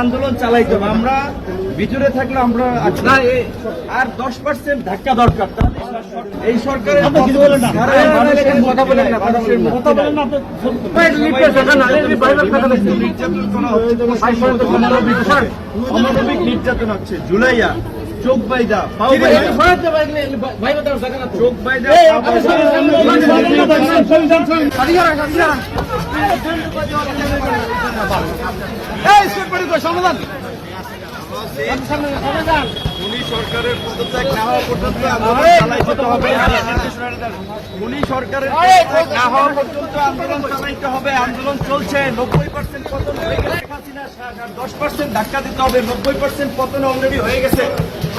আন্দোলন চালাইতে হবে আমরা ভিতরে থাকলে আমরা আর দশ পার্সেন্ট ধাক্কা দরকার এই সরকারের নির্যাতন হচ্ছে। জুলাইয়া চোখ বাইদা পাও বাইদা চোখ বাইদা পা উনি সরকারের পদত্যাগ না হওয়া পর্যন্ত আন্দোলন চালাইতে হবে উনি সরকারের পদত্যাগ না হওয়া পর্যন্ত আন্দোলন চালাইতে হবে আন্দোলন চলছে নব্বই পার্সেন্ট পতন হয়ে গেছে দশ পার্সেন্ট ধাক্কা দিতে হবে নব্বই পার্সেন্ট পতন অলরেডি হয়ে গেছে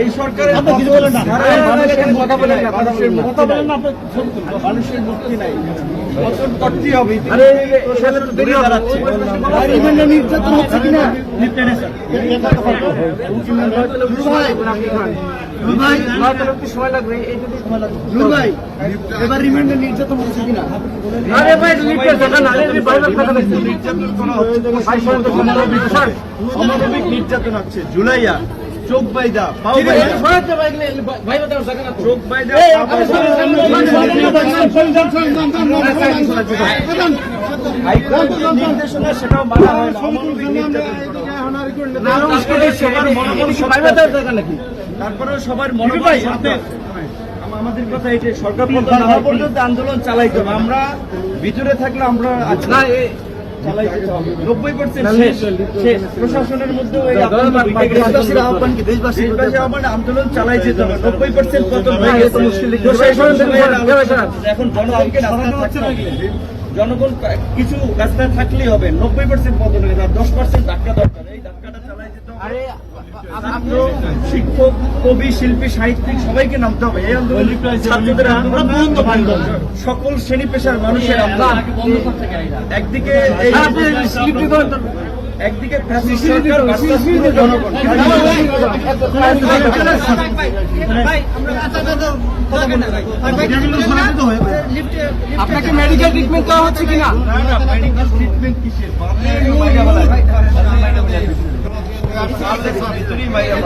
এই সরকারের মানুষের মুক্তি নাই। পতন করতেই হবে। হচ্ছে কিনা? এবার রিমান্ডে হচ্ছে কিনা? নির্যাতন হচ্ছে। জুলাইয়া চোখ বাইদা পাও বাইদা চোখ বাইদা হাইকোর্টের নির্দেশনা সেটাও মানা হয় না অমানবিক সবার মনোবল আমাদের কথা এই যে সরকার পর্যন্ত আন্দোলন চালাইতে হবে আমরা ভিতরে থাকলে আমরা প্রশাসনের মধ্যে আন্দোলন চালাই যেতে হবে নব্বই পার্সেন্ট পতন হয়ে গেছে। এখন জনগণ কিছু রাস্তায় থাকলেই হবে। নব্বই পার্সেন্ট পতন হয়ে দশ পার্সেন্ট ধাক্কা দরকার। শিক্ষক কবি শিল্পী সাহিত্যিক সবাইকে নামতে হবে এই আন্দোলন ছাত্রদের আন্দোলন সকল শ্রেণি পেশার মানুষের আন্দোলন একদিকে একদিকে আপনাকে মেডিকেল ট্রিটমেন্ট দেওয়া হচ্ছে কিনা মেডিকেল ট্রিটমেন্ট কিসের